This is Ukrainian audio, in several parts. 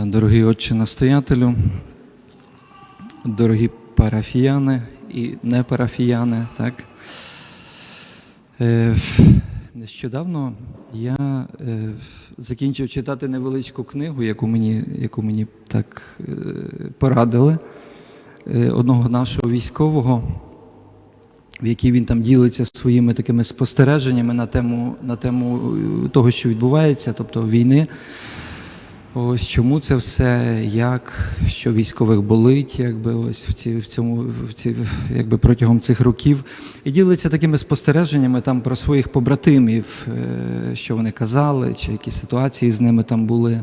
Та, дорогий отче настоятелю, дорогі парафіяни і не парафіяни, так. Е, нещодавно я е, закінчив читати невеличку книгу, яку мені, яку мені так е, порадили одного нашого військового, в якій він там ділиться своїми такими спостереженнями на тему, на тему того, що відбувається, тобто війни. Ось чому це все, як, що військових болить, якби ось в ці, в цьому, в ці, якби протягом цих років, і ділиться такими спостереженнями там про своїх побратимів, е, що вони казали, чи які ситуації з ними там були.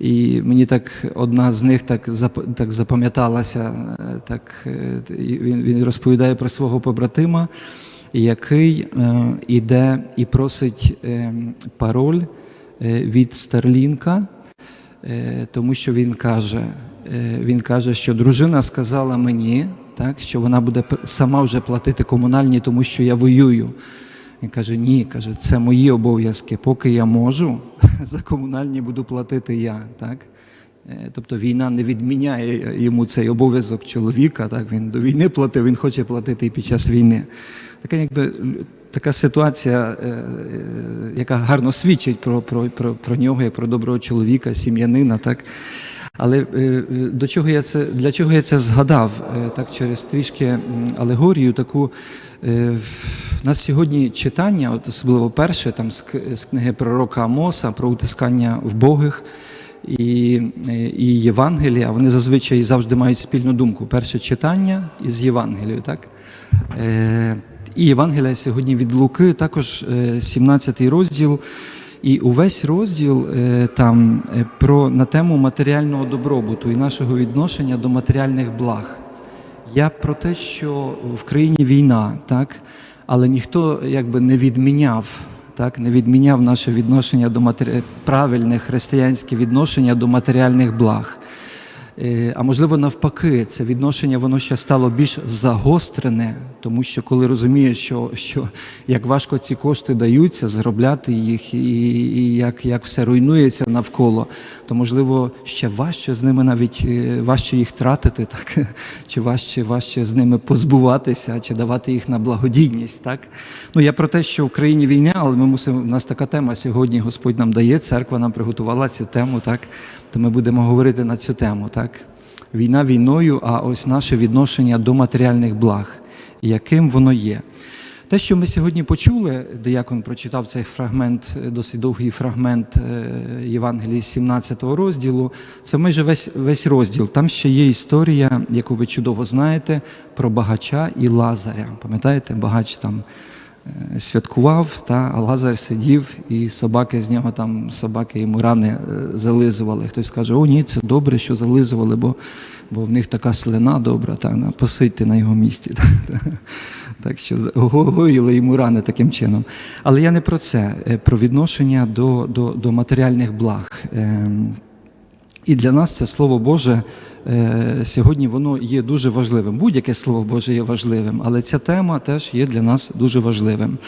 І мені так одна з них так так запам'яталася. е, Так е, він, він розповідає про свого побратима, який іде і просить е, пароль від Старлінка. Е, тому що він каже, е, він каже, що дружина сказала мені, так, що вона буде сама вже платити комунальні, тому що я воюю. Він каже, ні, каже, це мої обов'язки. Поки я можу, за комунальні буду платити я. Так? Е, Тобто війна не відміняє йому цей обов'язок чоловіка. Так? Він до війни платив, він хоче платити і під час війни. Така, якби, така ситуація, е, е, яка гарно свідчить про, про, про, про нього, як про доброго чоловіка, сім'янина. Так? Але е, до чого я це, для чого я це згадав? Так, через трішки алегорію таку. У нас сьогодні читання, от особливо перше, там з, книги пророка Амоса про утискання вбогих і, і Євангелія, вони зазвичай завжди мають спільну думку. Перше читання із Євангелією, так? Е, І Євангелія сьогодні від Луки, також е, 17 розділ. І увесь розділ е, там е, про на тему матеріального добробуту і нашого відношення до матеріальних благ. Я про те, що в країні війна, так, але ніхто якби не відміняв, так, не відміняв наше відношення до матері... правильне християнське відношення до матеріальних благ. Е, А можливо, навпаки, це відношення воно ще стало більш загострене, тому що коли розумієш, що, що як важко ці кошти даються, заробляти їх, і, і як, як все руйнується навколо, то можливо ще важче з ними навіть е, важче їх тратити, так чи важче, важче з ними позбуватися, чи давати їх на благодійність. Так ну я про те, що в країні війна, але ми мусимо. У нас така тема сьогодні. Господь нам дає, церква нам приготувала цю тему, так то ми будемо говорити на цю тему, так війна війною, а ось наше відношення до матеріальних благ, яким воно є. Те, що ми сьогодні почули, диякон прочитав цей фрагмент, е, досить довгий фрагмент е, Євангелії 17 розділу, це майже весь, весь розділ. Там ще є історія, яку ви чудово знаєте, про багача і Лазаря. Пам'ятаєте, багач там святкував, та, а Лазар сидів, і собаки з нього там, собаки йому рани е, зализували. Хтось каже, о ні, це добре, що зализували, бо, бо в них така слина добра, та, посидьте на його місці. Та, та. Так що гоїли йому рани таким чином. Але я не про це, е, про відношення до, до, до матеріальних благ. Ем, І для нас це Слово Боже е, сьогодні воно є дуже важливим. Будь-яке Слово Боже є важливим, але ця тема теж є для нас дуже важливим.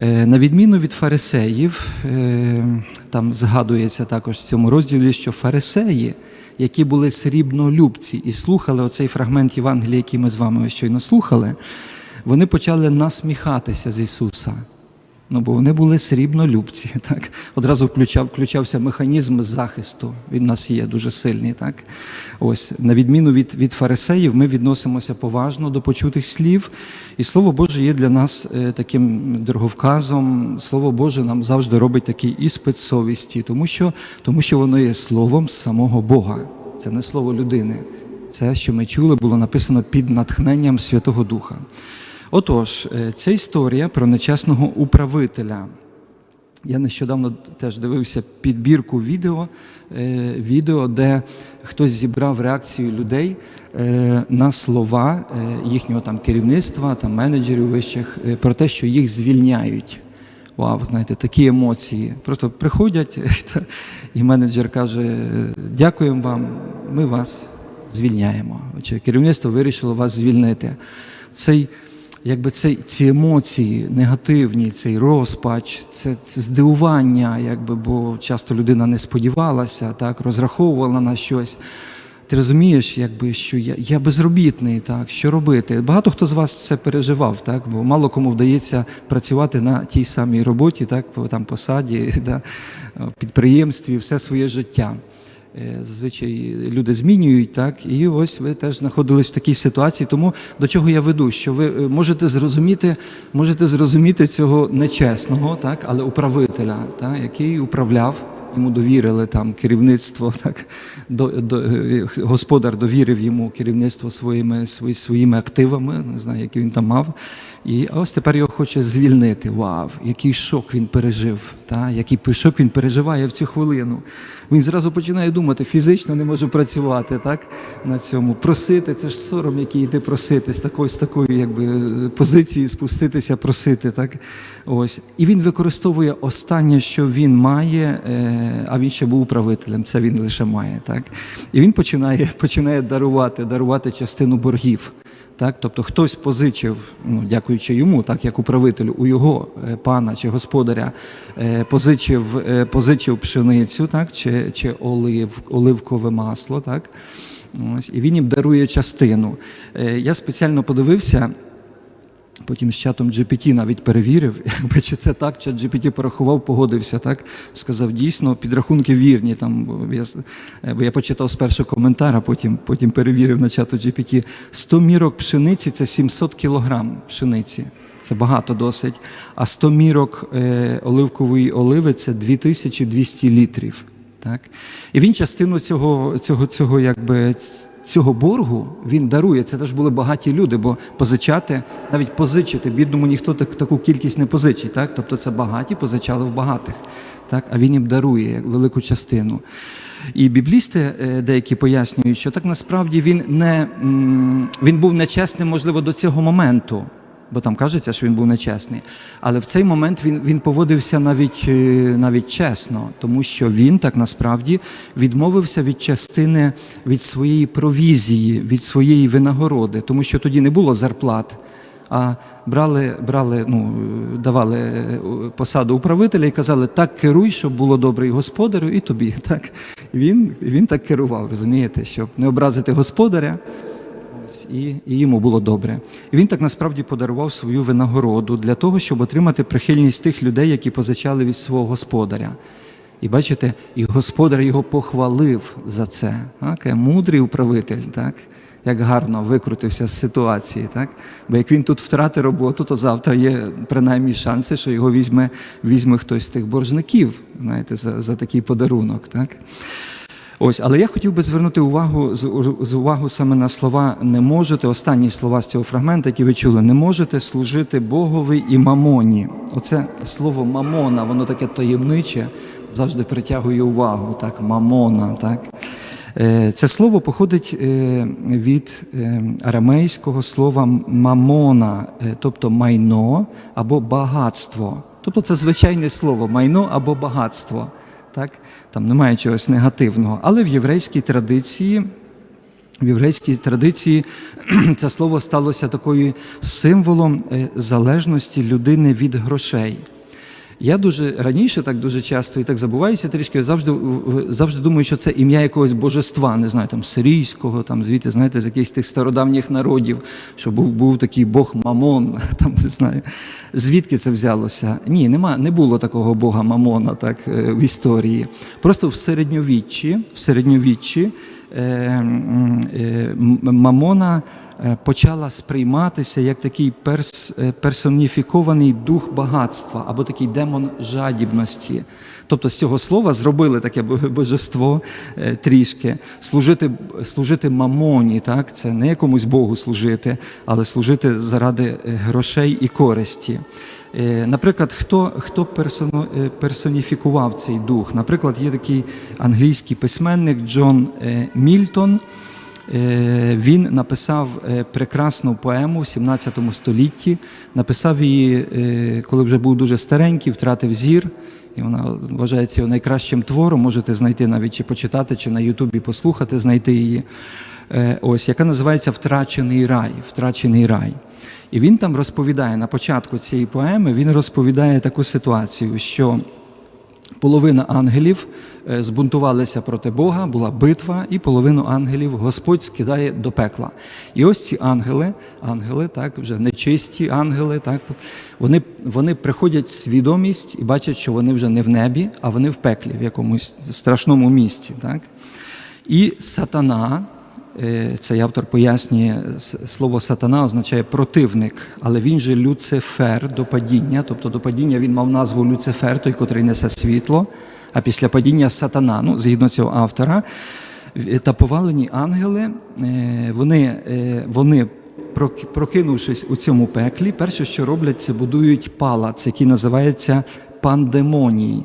Е, На відміну від фарисеїв, е, там згадується також в цьому розділі, що фарисеї, які були срібнолюбці і слухали оцей фрагмент Євангелія, який ми з вами щойно слухали, вони почали насміхатися з Ісуса. Ну, бо вони були срібнолюбці. Так? Одразу включав, включався механізм захисту. Він у нас є дуже сильний. Так? Ось, на відміну від, від фарисеїв, ми відносимося поважно до почутих слів. І Слово Боже є для нас е, таким дороговказом. Слово Боже нам завжди робить такий іспит совісті, тому що, тому що воно є словом самого Бога. Це не слово людини. Це, що ми чули, було написано під натхненням Святого Духа. Отож, е, ця історія про нечесного управителя. Я нещодавно теж дивився підбірку відео, е, відео, де хтось зібрав реакцію людей е, на слова е, їхнього там керівництва, там менеджерів вищих про те, що їх звільняють. Вау, знаєте, такі емоції. Просто приходять, і менеджер каже: дякуємо вам, ми вас звільняємо. Чи керівництво вирішило вас звільнити. Цей якби цей, ці емоції негативні, цей розпач, це, це здивування, якби, бо часто людина не сподівалася, так, розраховувала на щось. Ти розумієш, якби, що я, я безробітний, так, що робити? Багато хто з вас це переживав, так, бо мало кому вдається працювати на тій самій роботі, так, по там, посаді, да, підприємстві все своє життя. Е, Зазвичай люди змінюють, так, і ось ви теж знаходились в такій ситуації. Тому до чого я веду? Що ви е, можете зрозуміти, можете зрозуміти цього нечесного, так, але управителя, так, який управляв, йому довірили там керівництво, так, до, до, е, господар довірив йому керівництво своїми, свої, своїми активами, не знаю, які він там мав. І ось тепер його хоче звільнити. Вау, який шок він пережив, та? який шок він переживає в цю хвилину. Він зразу починає думати, фізично не може працювати так? на цьому. Просити, це ж сором, який йти просити, з такої, з такої якби, позиції спуститися, просити. Так? Ось. І він використовує останнє, що він має, е, а він ще був управителем, це він лише має. Так? І він починає, починає дарувати, дарувати частину боргів. Так, тобто хтось позичив, ну дякуючи йому, так як управителю, у його е, пана чи господаря е, позичив, е, позичив пшеницю, так, чи, чи олив, оливкове масло, так. Ось, і він їм дарує частину. Я спеціально подивився. Потім з чатом GPT навіть перевірив, якби чи це так, чат GPT порахував, погодився, так сказав, дійсно, підрахунки вірні. Там я, бо я почитав спершу коментар, а потім, потім перевірив на чату GPT. 100 мірок пшениці це 700 кілограм пшениці. Це багато досить. А 100 мірок е, оливкової оливи це 2200 літрів. Так? І він частину цього, цього, цього якби, цього боргу він дарує. Це теж були багаті люди, бо позичати, навіть позичити, бідному ніхто так, таку кількість не позичить. Так? Тобто це багаті позичали в багатих, так? а він їм дарує велику частину. І біблісти е, деякі пояснюють, що так насправді він не він був нечесним, можливо, до цього моменту. Бо там кажеться, що він був нечесний. Але в цей момент він, він поводився навіть, е, навіть чесно, тому що він так насправді відмовився від частини від своєї провізії, від своєї винагороди, тому що тоді не було зарплат. А брали, брали, ну, давали е, посаду управителя і казали, так керуй, щоб було добре і господарю, і тобі. Так? Він, він так керував, розумієте, щоб не образити господаря. Ось, І, і йому було добре. І він так насправді подарував свою винагороду для того, щоб отримати прихильність тих людей, які позичали від свого господаря. І бачите, і господар його похвалив за це. Так? Мудрий управитель, так? як гарно викрутився з ситуації. Так? Бо як він тут втратить роботу, то завтра є принаймні шанси, що його візьме, візьме хтось з тих боржників знаєте, за, за такий подарунок. Так? Ось, але я хотів би звернути увагу з, увагу саме на слова не можете. Останні слова з цього фрагменту, які ви чули, не можете служити Богові і мамоні. Оце слово мамона, воно таке таємниче, завжди притягує увагу. Так, мамона. Так. Е, Це слово походить е, від е, арамейського слова мамона, тобто майно або багатство. Тобто це звичайне слово майно або багатство. Так? Там немає чогось негативного. Але в єврейській традиції, в єврейській традиції це слово сталося такою символом е, залежності людини від грошей. Я дуже раніше, так дуже часто і так забуваюся трішки, завжди, завжди думаю, що це ім'я якогось божества, не знаю, там сирійського, там звідти, знаєте, з якихось тих стародавніх народів, що був, був такий Бог Мамон, там не знаю. Звідки це взялося? Ні, нема, не було такого Бога Мамона так, е, в історії. Просто в середньовіччі, в середньовіччі е, е, Мамона почала сприйматися як такий перс, е, персоніфікований дух багатства або такий демон жадібності. Тобто з цього слова зробили таке божество е, трішки, служити, служити мамоні, так? це не якомусь Богу служити, але служити заради е, грошей і користі. Е, Наприклад, хто, хто е, персоніфікував цей дух? Наприклад, є такий англійський письменник Джон е, Мільтон. Е, Він написав е, прекрасну поему в 17 столітті. Написав її, е, коли вже був дуже старенький, втратив зір. і вона вважається його найкращим твором. Можете знайти навіть чи почитати, чи на Ютубі послухати, знайти її. Ось, яка називається Втрачений рай. Втрачений рай. І він там розповідає на початку цієї поеми, він розповідає таку ситуацію, що половина ангелів е, збунтувалися проти Бога, була битва, і половину ангелів Господь скидає до пекла. І ось ці ангели, ангели, так, вже нечисті ангели, так, вони, вони приходять свідомість і бачать, що вони вже не в небі, а вони в пеклі, в якомусь страшному місці. Так. І сатана, цей автор пояснює, слово сатана означає противник, але він же Люцифер до падіння, тобто до падіння він мав назву Люцифер, той, котрий несе світло, а після падіння сатана, ну, згідно цього автора, та повалені ангели, е, вони, е, вони прокинувшись у цьому пеклі, перше, що роблять, це будують палац, який називається пандемоній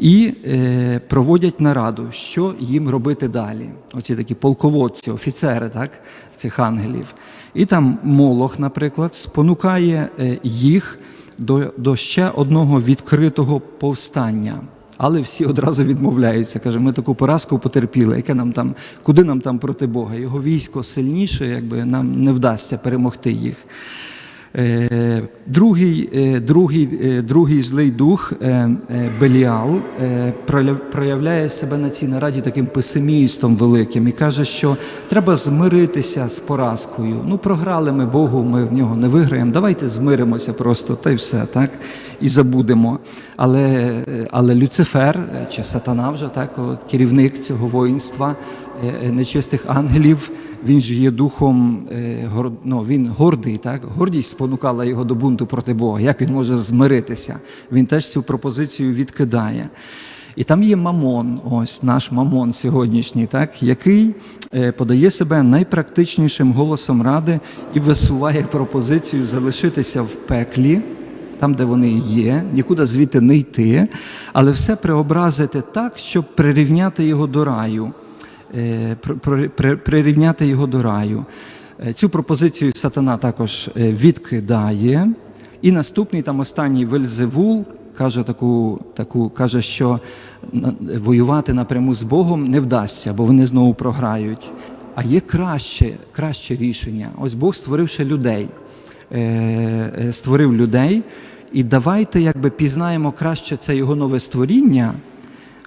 і е, проводять нараду, що їм робити далі. Оці такі полководці, офіцери так, цих ангелів. І там Молох, наприклад, спонукає е, їх до, до ще одного відкритого повстання. Але всі одразу відмовляються. Каже, ми таку поразку потерпіли, яке нам там, куди нам там проти Бога? Його військо сильніше, якби нам не вдасться перемогти їх. Е, Другий, е, другий, е, другий злий дух Беліал проявляє себе на цій нараді таким песимістом великим і каже, що треба змиритися з поразкою. Ну, програли ми Богу, ми в нього не виграємо. Давайте змиримося просто, та й все, так? І забудемо. Але, але Люцифер чи Сатана вже так, керівник цього воїнства нечистих ангелів. Він ж є духом, е, ну, він гордий, так? Гордість спонукала його до бунту проти Бога. Як він може змиритися? Він теж цю пропозицію відкидає. І там є мамон, ось наш мамон сьогоднішній, так, який е, подає себе найпрактичнішим голосом ради і висуває пропозицію залишитися в пеклі, там, де вони є, нікуди звідти не йти, але все преобразити так, щоб прирівняти його до раю е, при- при- при- прирівняти його до раю. Е, Цю пропозицію сатана також е, відкидає. І наступний, там останній Вельзевул каже таку, таку, каже, що воювати напряму з Богом не вдасться, бо вони знову програють. А є краще, краще рішення. Ось Бог створивши людей, створив людей, і давайте якби пізнаємо краще це його нове створіння.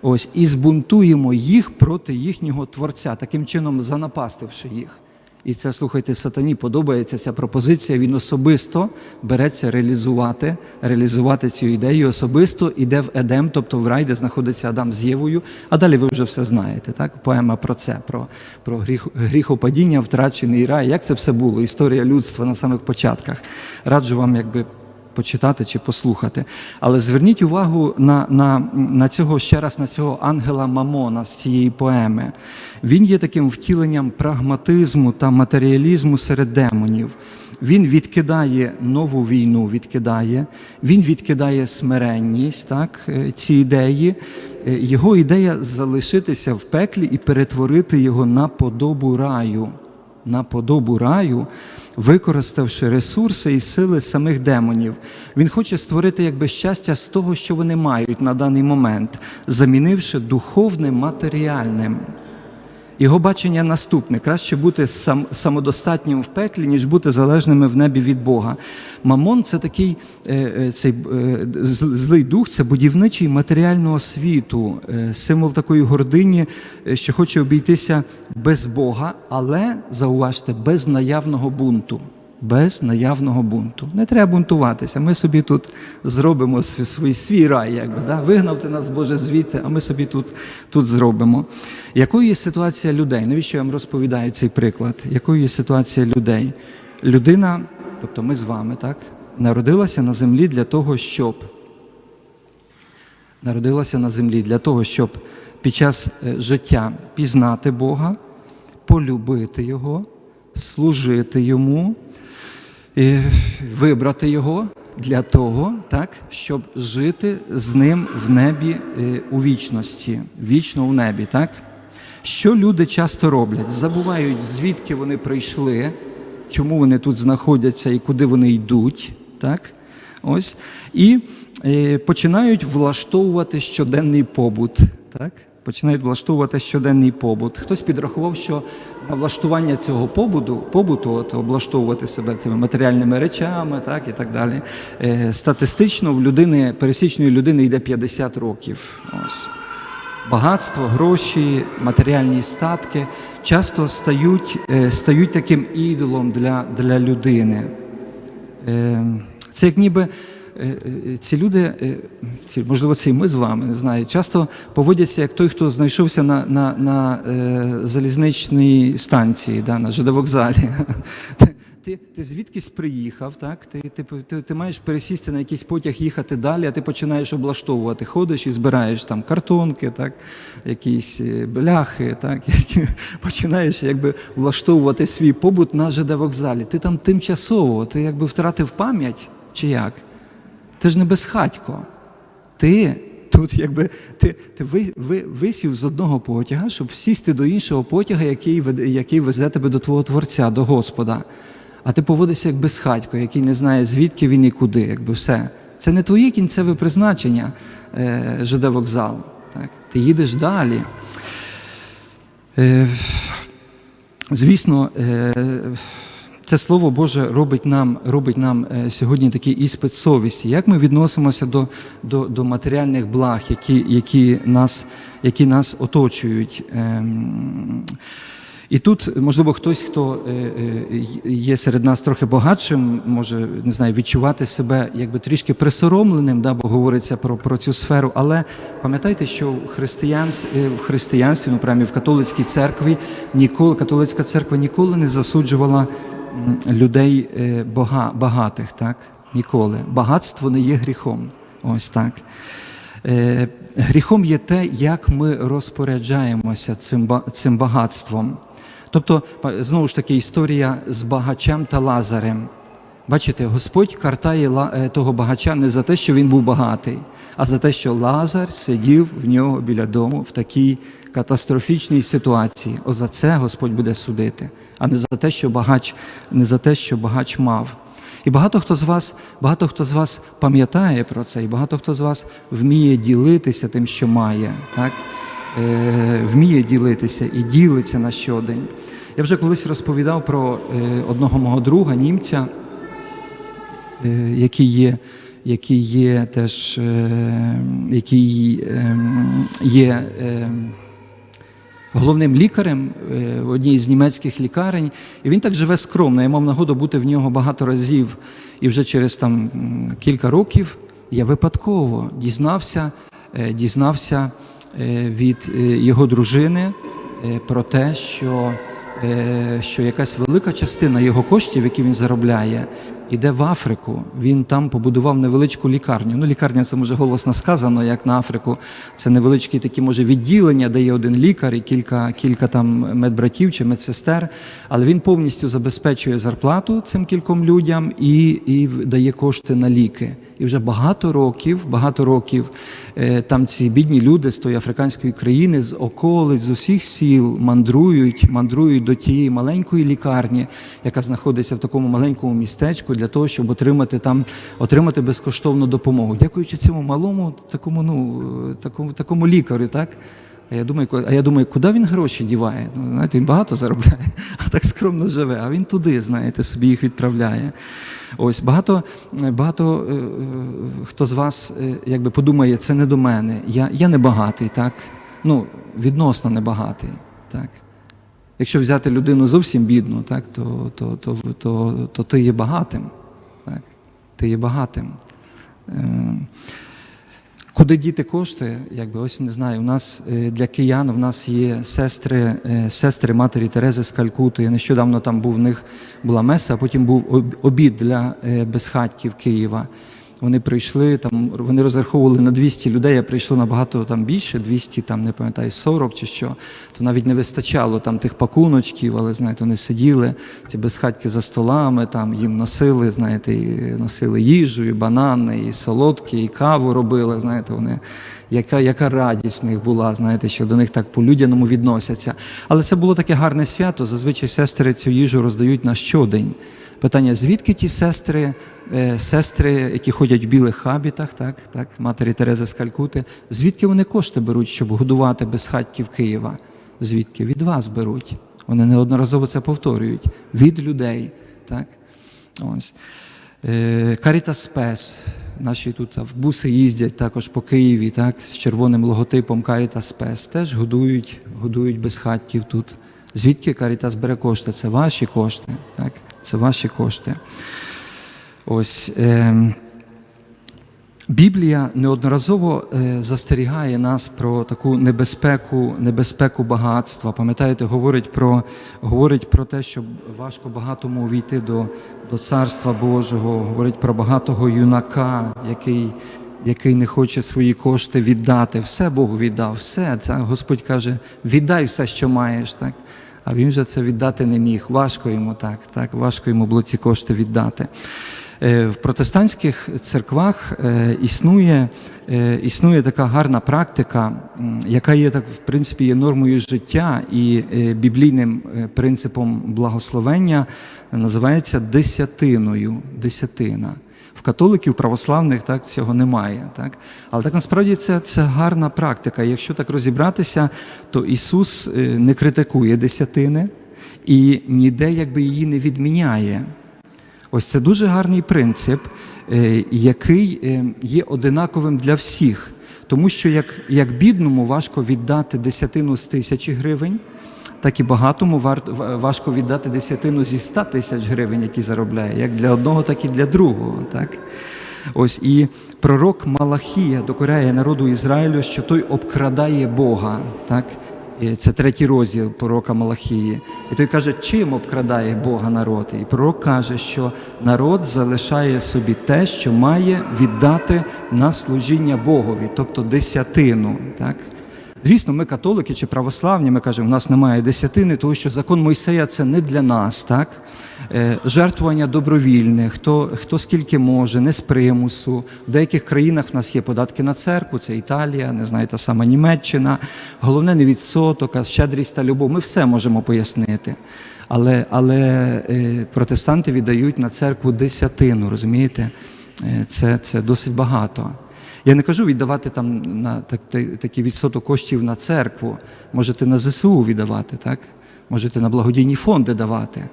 Ось і збунтуємо їх проти їхнього творця, таким чином занапастивши їх. І це, слухайте, сатані подобається ця пропозиція. Він особисто береться реалізувати, реалізувати цю ідею. Особисто іде в Едем, тобто в рай, де знаходиться Адам з Євою. А далі ви вже все знаєте. Так, поема про це, про, про гріх, гріхопадіння, втрачений рай. Як це все було? Історія людства на самих початках. Раджу вам, якби почитати чи послухати. Але зверніть увагу на, на, на цього ще раз на цього ангела Мамона з цієї поеми. Він є таким втіленням прагматизму та матеріалізму серед демонів. Він відкидає нову війну, відкидає, він відкидає смиренність, так, е, ці ідеї. Е, Його ідея залишитися в пеклі і перетворити його на подобу раю на подобу раю, використавши ресурси і сили самих демонів. Він хоче створити якби щастя з того, що вони мають на даний момент, замінивши духовне матеріальним. Його бачення наступне: краще бути сам, самодостатнім в пеклі, ніж бути залежними в небі від Бога. Мамон це такий е, е, цей е, злий дух, це будівничий матеріального світу, символ такої гордині, що хоче обійтися без Бога, але зауважте, без наявного бунту. Без наявного бунту. Не треба бунтуватися. Ми собі тут зробимо свій, свій, рай, якби, да? вигнав ти нас, Боже, звідси, а ми собі тут, тут зробимо. Якою є ситуація людей? Навіщо я вам розповідаю цей приклад? Якою є ситуація людей? Людина, тобто ми з вами, так, народилася на землі для того, щоб народилася на землі для того, щоб під час е, життя пізнати Бога, полюбити Його, служити Йому, і вибрати Його для того, так, щоб жити з ним в небі е, у вічності, вічно в небі. Так? Що люди часто роблять? Забувають, звідки вони прийшли, чому вони тут знаходяться і куди вони йдуть. Так? Ось. І е, починають влаштовувати щоденний побут. Так? Починають влаштовувати щоденний побут. Хтось підрахував, що на влаштування цього побуту, побуту, от, облаштовувати себе цими матеріальними речами, так і так далі. Е, статистично в людини, пересічної людини йде 50 років. Ось. Багатство, гроші, матеріальні статки часто стають, е, стають таким ідолом для, для людини. Е, Це як ніби ці люди, е, можливо, це і ми з вами, не знаю, часто поводяться як той, хто знайшовся на, на, на е, залізничній станції, да, на ЖД-вокзалі. Ти, ти, звідкись приїхав, так? Ти, ти, ти, ти маєш пересісти на якийсь потяг, їхати далі, а ти починаєш облаштовувати. Ходиш і збираєш там картонки, так? якісь е, бляхи, так? починаєш якби влаштовувати свій побут на ЖД-вокзалі. Ти там тимчасово, ти якби втратив пам'ять чи як? Ти ж не безхатько. Ти тут, якби ти, ти ви, ви, висів з одного потяга, щоб сісти до іншого потяга, який, який везе тебе до твого Творця, до Господа. А ти поводишся як безхатько, який не знає, звідки він і куди, якби все. Це не твоє кінцеве призначення, е, ЖД вокзал. Так? Ти їдеш далі. Е, Звісно, е, це слово Боже робить нам, робить нам е, сьогодні такий іспит совісті. Як ми відносимося до, до, до матеріальних благ, які, які, нас, які нас оточують? Ем, І тут, можливо, хтось, хто е, е, є серед нас трохи багатшим, може не знаю, відчувати себе якби трішки присоромленим, да, бо говориться про, про цю сферу. Але пам'ятайте, що в, християнс, е, в християнстві, ну прямо в католицькій церкві, ніколи католицька церква ніколи не засуджувала людей е, бога, багатих, так? Ніколи. Багатство не є гріхом. Ось так. Е, Гріхом є те, як ми розпоряджаємося цим багатством. Тобто, знову ж таки, історія з багачем та Лазарем. Бачите, Господь картає е, того багача не за те, що він був багатий, а за те, що Лазар сидів в нього біля дому в такій катастрофічній ситуації. О, за це Господь буде судити, а не за те, що багач, не за те, що багач мав. І багато хто з вас, багато хто з вас пам'ятає про це, і багато хто з вас вміє ділитися тим, що має, так? Е, вміє ділитися і ділиться на щодень. Я вже колись розповідав про е, одного мого друга, німця, який є, який є теж, е, який е, є. Е, головним лікарем е, в одній з німецьких лікарень. І він так живе скромно. Я мав нагоду бути в нього багато разів. І вже через там кілька років я випадково дізнався, е, дізнався е, від е, його дружини е, про те, що, е, що якась велика частина його коштів, які він заробляє, іде в Африку. Він там побудував невеличку лікарню. Ну, лікарня це може голосно сказано, як на Африку. Це невеличкі такі, може, відділення, де є один лікар і кілька, кілька там медбратів чи медсестер. Але він повністю забезпечує зарплату цим кільком людям і, і дає кошти на ліки. І вже багато років, багато років е, там ці бідні люди з тої африканської країни, з околиць, з усіх сіл мандрують, мандрують до тієї маленької лікарні, яка знаходиться в такому маленькому містечку, для того, щоб отримати там отримати безкоштовну допомогу. Дякуючи цьому малому, такому, ну е, такому, такому лікарю, так. А я думаю, а я думаю, куди він гроші діває? Ну, знаєте, він багато заробляє, а так скромно живе. А він туди, знаєте, собі їх відправляє. Ось багато, багато е, е, хто з вас е, якби подумає, це не до мене. Я, я не багатий, так? Ну, відносно не багатий, так. Якщо взяти людину зовсім бідну, так, то, то, то, то, то ти є багатим. Так? Ти є багатим. Е, Куди діти кошти? Якби ось не знаю. У нас е, для киян в нас є сестри, е, сестри матері Терези з Калькути. Я нещодавно там був в них була меса, а потім був обід для безхатьків Києва. Вони прийшли там, вони розраховували на 200 людей, а прийшло набагато там більше, 200, там не пам'ятаю, 40 чи що. То навіть не вистачало там тих пакуночків, але знаєте, вони сиділи, ці безхатьки за столами, там їм носили, знаєте, і носили їжу, і банани, і солодкі, і каву робили. Знаєте, вони яка, яка радість в них була, знаєте, що до них так по-людяному відносяться. Але це було таке гарне свято. Зазвичай сестри цю їжу роздають на щодень. Питання: звідки ті сестри, е, сестри, які ходять в білих хабітах, так, так, матері Терези з Калькути, звідки вони кошти беруть, щоб годувати безхатьків Києва? Звідки? Від вас беруть. Вони неодноразово це повторюють. Від людей. Так? Ось. Е, Карітас Спес. Наші тут автобуси їздять також по Києві, так, з червоним логотипом Карітас Спес. Теж годують, годують безхатьків тут. Звідки Карітас бере кошти? Це ваші кошти. Так? Це ваші кошти. Ось. Е, Біблія неодноразово е, застерігає нас про таку небезпеку, небезпеку багатства. Пам'ятаєте, говорить про, говорить про те, що важко багатому увійти до, до Царства Божого, говорить про багатого юнака, який, який не хоче свої кошти віддати. Все Богу віддав, все. Це Господь каже: віддай все, що маєш. Так? А він же це віддати не міг. Важко йому так, так, важко йому було ці кошти віддати. Е, В протестантських церквах е, існує, е, існує така гарна практика, яка є так, в принципі, є нормою життя і біблійним принципом благословення, називається десятиною. Десятина. В католиків православних так цього немає. Так? Але так насправді це, це гарна практика. Якщо так розібратися, то Ісус е, не критикує десятини і ніде якби її не відміняє. Ось це дуже гарний принцип, е, який е, є одинаковим для всіх. Тому що як, як бідному важко віддати десятину з тисячі гривень, так і багатому важко віддати десятину зі 100 тисяч гривень, які заробляє, як для одного, так і для другого. Так? Ось і пророк Малахія докоряє народу Ізраїлю, що той обкрадає Бога. Так? І Це третій розділ пророка Малахії. І той каже, чим обкрадає Бога народ? І пророк каже, що народ залишає собі те, що має віддати на служіння Богові, тобто десятину. Так? Звісно, ми католики чи православні, ми кажемо, у нас немає десятини, тому що закон Мойсея це не для нас, так? Е, Жертвування добровільне, хто, хто скільки може, не з примусу. В деяких країнах в нас є податки на церкву, це Італія, не знаю, та сама Німеччина. Головне не відсоток, а щедрість та любов. Ми все можемо пояснити. Але, але е, протестанти віддають на церкву десятину, розумієте? Е, Це, це досить багато. Я не кажу віддавати там на так, та- такий відсоток коштів на церкву. Можете на ЗСУ віддавати, так? Можете на благодійні фонди давати.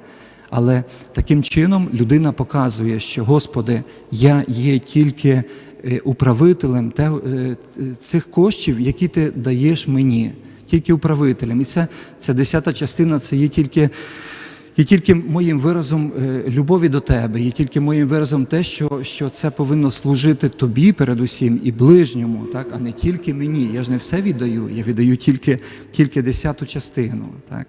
Але таким чином людина показує, що Господи, я є тільки е, управителем е, цих коштів, які ти даєш мені, тільки управителем. І це, це десята частина, це є тільки Є тільки моїм виразом е, любові до тебе, є тільки моїм виразом те, що, що це повинно служити тобі передусім і ближньому, так, а не тільки мені. Я ж не все віддаю, я віддаю тільки, тільки десяту частину. Так.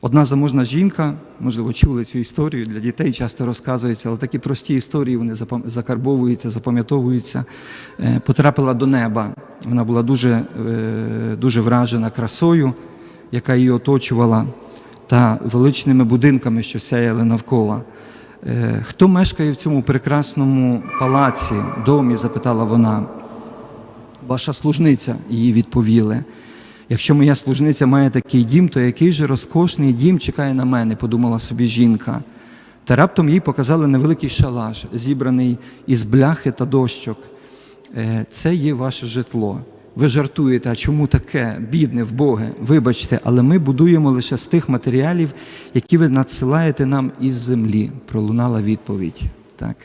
Одна заможна жінка, можливо, чули цю історію, для дітей часто розказується, але такі прості історії вони закарбовуються, запам'ятовуються. Е, Потрапила до неба. Вона була дуже, е, дуже вражена красою, яка її оточувала, та величними будинками, що сяяли навколо. Е, Хто мешкає в цьому прекрасному палаці, домі? запитала вона. Ваша служниця їй відповіли. Якщо моя служниця має такий дім, то який же розкошний дім чекає на мене, подумала собі жінка. Та раптом їй показали невеликий шалаш, зібраний із бляхи та дощок. Е, Це є ваше житло. Ви жартуєте, а чому таке, бідне вбоге? Вибачте, але ми будуємо лише з тих матеріалів, які ви надсилаєте нам із землі. Пролунала відповідь. Так.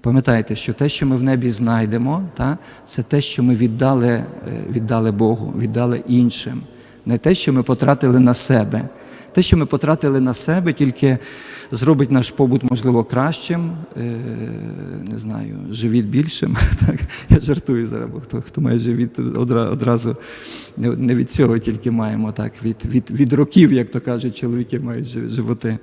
Пам'ятайте, що те, що ми в небі знайдемо, та, це те, що ми віддали, е, віддали Богу, віддали іншим. Не те, що ми потратили на себе. Те, що ми потратили на себе, тільки зробить наш побут, можливо, кращим, е, не знаю, живіт більшим. Так? Я жартую зараз, бо хто, хто має живіт, одра- одразу не, від цього тільки маємо, так, від, від, від років, як то кажуть, чоловіки мають животи.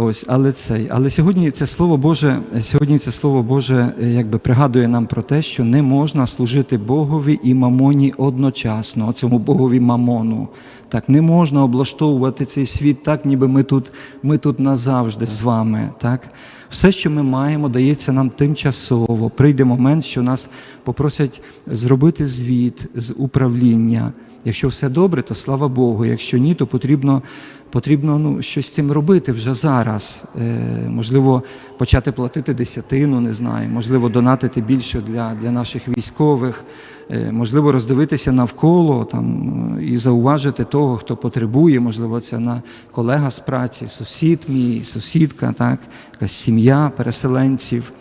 Ось, але цей, але сьогодні це слово Боже, сьогодні це слово Боже е, якби пригадує нам про те, що не можна служити Богові і мамоні одночасно, цьому Богові мамону. Так не можна облаштовувати цей світ так, ніби ми тут, ми тут назавжди з вами. Так Все, що ми маємо, дається нам тимчасово. Прийде момент, що нас попросять зробити звіт з управління. Якщо все добре, то слава Богу. Якщо ні, то потрібно, потрібно ну, щось з цим робити вже зараз. Е, можливо, почати платити десятину, не знаю, можливо, донатити більше для, для наших військових, е, можливо, роздивитися навколо там, і зауважити того, хто потребує, можливо, це на колега з праці, сусід мій, сусідка, так, якась сім'я переселенців.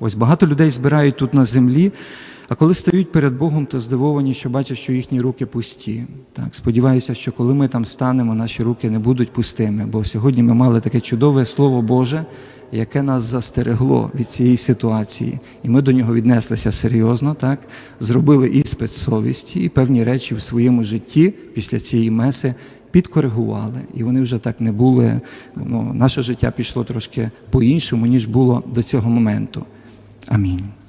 Ось багато людей збирають тут на землі. А коли стають перед Богом, то здивовані, що бачать, що їхні руки пусті. Так, сподіваюся, що коли ми там станемо, наші руки не будуть пустими. Бо сьогодні ми мали таке чудове Слово Боже, яке нас застерегло від цієї ситуації. І ми до нього віднеслися серйозно, так, зробили іспит совісті і певні речі в своєму житті після цієї меси підкоригували. І вони вже так не були. Ну, наше життя пішло трошки по-іншому, ніж було до цього моменту. Амінь.